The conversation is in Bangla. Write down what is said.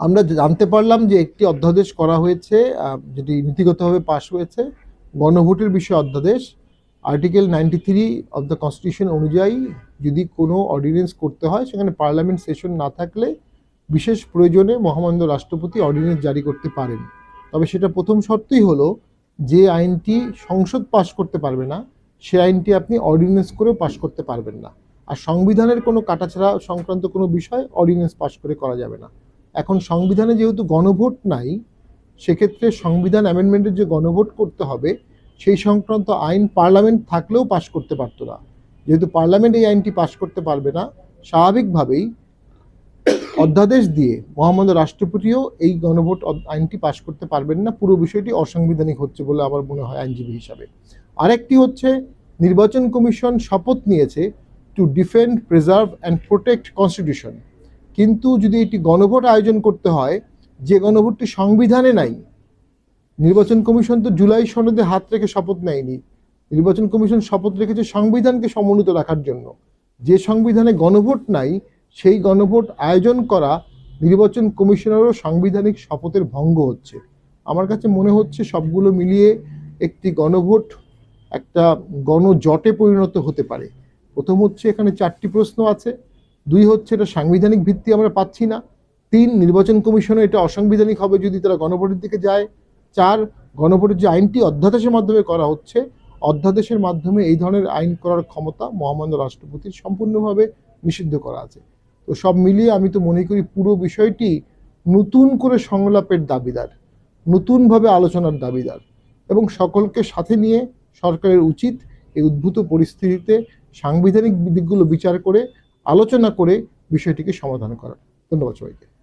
আমরা জানতে পারলাম যে একটি অধ্যাদেশ করা হয়েছে যেটি নীতিগতভাবে পাশ হয়েছে, গণভোটের বিষয়ে অধ্যাদেশ, article ninety three of the constitution অনুযায়ী যদি কোনো অর্ডিনেন্স করতে হয়, সেখানে পার্লামেন্ট সেশন না থাকলে বিশেষ প্রয়োজনে মহামান্য রাষ্ট্রপতি অর্ডিনেন্স জারি করতে পারেন। তবে সেটা প্রথম শর্তই হলো, যে আইনটি সংসদ পাশ করতে পারবে না, সে আইনটি আপনি অর্ডিনেন্স করেও পাশ করতে পারবেন না। আর সংবিধানের কোনো কাটাছাড়া সংক্রান্ত কোনো বিষয় অর্ডিনেন্স পাশ করে করা যাবে না। এখন সংবিধানে যেহেতু গণভোট নাই, সেক্ষেত্রে সংবিধান অ্যামেন্ডমেন্টের যে গণভোট করতে হবে, সেই সংক্রান্ত আইন পার্লামেন্ট থাকলেও পাশ করতে পারতো না। যেহেতু পার্লামেন্ট এই আইনটি পাশ করতে পারবে না, স্বাভাবিকভাবেই অধ্যাদেশ দিয়ে মহামান্য রাষ্ট্রপতিও এই গণভোট আইনটি পাশ করতে পারবেন না। পুরো বিষয়টি অসাংবিধানিক হচ্ছে বলে আমার মনে হয় আইনজীবী হিসাবে। আরেকটি হচ্ছে, নির্বাচন কমিশন শপথ নিয়েছে to defend preserve and protect constitution কিন্তু যদি এটি গণভোট আয়োজন করতে হয়, যে গণভোটটি সংবিধানে নাই, নির্বাচন কমিশন তো জুলাই সনদে হাত রেখে শপথ নেয়নি। নির্বাচন কমিশন শপথ রেখেছে সংবিধানকে সমন্বিত রাখার জন্য। যে সংবিধানে গণভোট নাই, সেই গণভোট আয়োজন করা নির্বাচন কমিশনেরও সাংবিধানিক শপথের ভঙ্গ হচ্ছে। আমার কাছে মনে হচ্ছে সবগুলো মিলিয়ে একটি গণভোট একটা গণজটে পরিণত হতে পারে। প্রথম হচ্ছে এখানে চারটি প্রশ্ন আছে। দুই হচ্ছে এটা সাংবিধানিক ভিত্তি আমরা পাচ্ছি না। তিন, নির্বাচন কমিশনে এটা অসাংবিধানিক হবে যদি তারা গণভোটের দিকে যায়। চার, গণভোটের যে আইনটি অধ্যাদেশের মাধ্যমে করা হচ্ছে, অধ্যাদেশের মাধ্যমে এই ধরনের আইন করার ক্ষমতা মহামান্য রাষ্ট্রপতির সম্পূর্ণভাবে নিষিদ্ধ করা আছে। তো সব মিলিয়ে আমি তো মনে করি পুরো বিষয়টি নতুন করে সংলাপের দাবিদার, নতুনভাবে আলোচনার দাবিদার এবং সকলকে সাথে নিয়ে সরকারের উচিত এই উদ্ভূত পরিস্থিতিতে সাংবিধানিক দিকগুলো বিচার করে আলোচনা করে বিষয়টিকে সমাধান করা ধন্যবাদ সবাইকে।